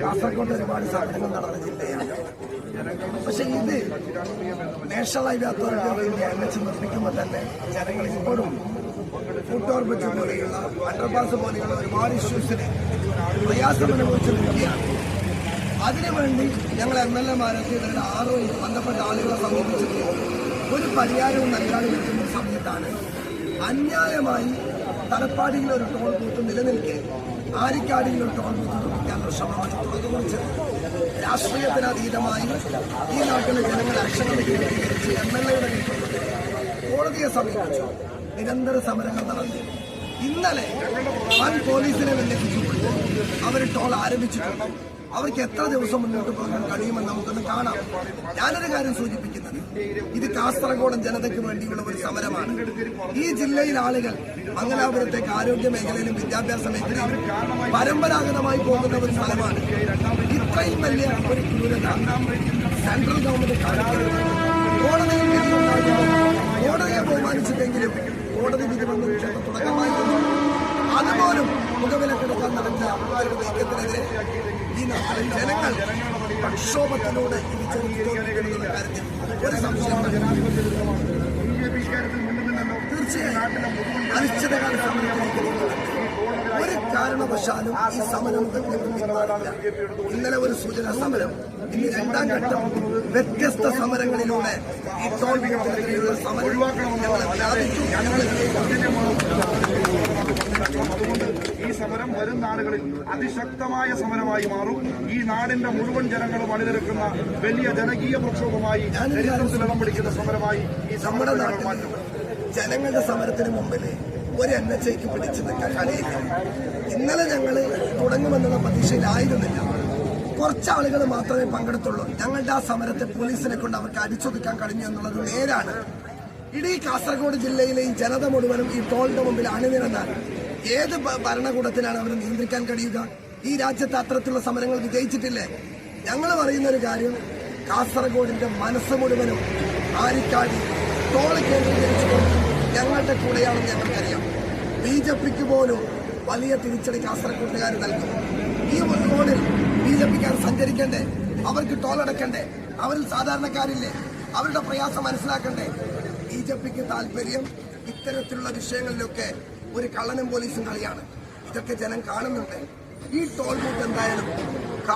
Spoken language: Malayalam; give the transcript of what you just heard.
കാസർഗോഡ് ഒരുപാട് സാധനങ്ങൾ നടന്ന ജില്ലയാണ് പക്ഷെ ഇത് നാഷണൽ ഹൈവേ അതോറിറ്റി എച്ച് നിർമ്മിക്കുമ്പോൾ തന്നെ ജനങ്ങൾ ഇപ്പോഴും ഫുട്ബോൾ ഓർബിറ്റ് പോലെയുള്ള അണ്ടർപാസ് പോലെയുള്ള ഒരുപാട് ഇഷ്യൂസിന് പ്രയാസം അനുഭവിച്ചു നിൽക്കുകയാണ് അതിനുവേണ്ടി ഞങ്ങൾ എം എൽ എമാരൊക്കെ ഇവരുടെ ആറോ ബന്ധപ്പെട്ട ആളുകളെ സമീപിച്ചിട്ട് ഒരു പരിഹാരവും നൽകാതെ നിൽക്കുന്ന സമയത്താണ് അന്യായമായി തലപ്പാടിയിൽ ഒരു ടോൾ ബൂത്ത് നിലനിൽക്കെ ആരിക്കാടിയിൽ ഒരു ടോൾ ബൂത്ത് നിർമ്മിക്കാനുള്ള ശ്രമമാണ് തുടർന്നു കുറിച്ചത് രാഷ്ട്രീയത്തിനതീതമായി ഈ നാട്ടിലെ ജനങ്ങൾ അക്ഷരം കേന്ദ്രീകരിച്ച് എം എൽ എയുടെ കോടതിയെ സമീപിച്ചു. നിരന്തര സമരങ്ങൾ നടത്തി ഇന്നലെ വൻ പോലീസിനെ വെല്ലുവിളിച്ചുകൊണ്ട് അവർ ടോൾ ആരംഭിച്ചിട്ടുണ്ട്. അവർക്ക് എത്ര ദിവസം മുന്നോട്ട് പോകാൻ കഴിയുമെന്ന് നമുക്കൊന്ന് കാണാം. ഞാനൊരു കാര്യം സൂചിപ്പിക്കുന്നത്. ഇത് കാസർഗോഡ് ജനതയ്ക്ക് വേണ്ടിയുള്ള ഒരു സമരമാണ്. ഈ ജില്ലയിൽ ആളുകൾ മംഗലാപുരത്തേക്ക് ആരോഗ്യ മേഖലയിലും വിദ്യാഭ്യാസ മേഖലയിലും പരമ്പരാഗതമായി പോകുന്ന ഒരു സ്ഥലമാണ്. ഇത്രയും വലിയ ഒരു ക്രൂരത സെൻട്രൽ ഗവൺമെന്റ് കോടതിയെ ബഹുമാനിച്ചിട്ടെങ്കിലും കോടതി വിധി വന്നു തുടക്കമായി അതുപോലും മുഖവിലക്കെടുക്കാൻ നടന്ന നീക്കത്തിനെതിരെ ജനങ്ങൾ പ്രക്ഷോഭത്തിലൂടെ ഒരു കാരണവശാലും ഈ സമരം ഇന്നലെ ഒരു സൂചന സമരം ഇനി രണ്ടാം ഘട്ടം വ്യത്യസ്ത സമരങ്ങളിലൂടെ ഈ ബൂത്തിനെതിരെയുള്ള സമരം ഞങ്ങളെ വ്യാപിച്ചു ഞങ്ങൾ സമരം വരും നാളുകളിൽ അതിശക്തമായ സമരമായി മാറും. ഈ നാടിന്റെ മുഴുവൻ ജനങ്ങളും അണിനിരക്കുന്ന വലിയ ജനകീയ പ്രക്ഷോഭമായി ഇടം പിടിക്കുന്ന സമരമായി ഈ നമ്മുടെ നാട്ടിൽ ജനങ്ങളുടെ സമരത്തിന് മുമ്പിൽ ഒരു എൻ എച്ച് ഐക്ക് പിടിച്ചു നിൽക്കാൻ കഴിയില്ല. ഇന്നലെ ഞങ്ങൾ തുടങ്ങുമെന്നുള്ള പ്രതീക്ഷയിലായിരുന്നില്ല കുറച്ച് ആളുകൾ മാത്രമേ പങ്കെടുത്തുള്ളൂ. ഞങ്ങളുടെ ആ സമരത്തെ പോലീസിനെ കൊണ്ട് അവർക്ക് അടിച്ചൊതുക്കാൻ കഴിഞ്ഞു എന്നുള്ളത് നേരാണ്. ഇടീ കാസർഗോഡ് ജില്ലയിലെ ഈ ജനത മുഴുവനും ഈ ടോളിന്റെ മുമ്പിൽ അണിനിരന്നാൽ ഏത് ഭരണകൂടത്തിനാണ് അവർ നിയന്ത്രിക്കാൻ കഴിയുക? ഈ രാജ്യത്ത് അത്തരത്തിലുള്ള സമരങ്ങൾ വിജയിച്ചിട്ടില്ലേ? ഞങ്ങൾ പറയുന്ന ഒരു കാര്യം കാസർഗോഡിന്റെ മനസ്സ് മുഴുവനും ആരിക്കാടി ടോൾ കേന്ദ്രീകരിച്ചുകൊണ്ട് ഞങ്ങളുടെ കൂടെയാണെന്ന് ഞങ്ങൾക്കറിയാം. ബി ജെ പിക്ക് പോലും വലിയ തിരിച്ചടി കാസർഗോഡുകാർ നൽകും ഈ റോഡിൽ ബി ജെ പിക്കാർ സഞ്ചരിക്കണ്ടേ? അവർക്ക് ടോളടക്കണ്ടേ അവരിൽ സാധാരണക്കാരില്ലേ? അവരുടെ പ്രയാസം മനസ്സിലാക്കണ്ടേ? ബി ജെ പിക്ക് താല്പര്യം ഇത്തരത്തിലുള്ള വിഷയങ്ങളിലൊക്കെ ഒരു കള്ളനും പോലീസും കളിയാണ്. ഇതൊക്കെ ജനം കാണുന്നുണ്ട്. ഈ ടോൾ ബൂത്ത് എന്തായാലും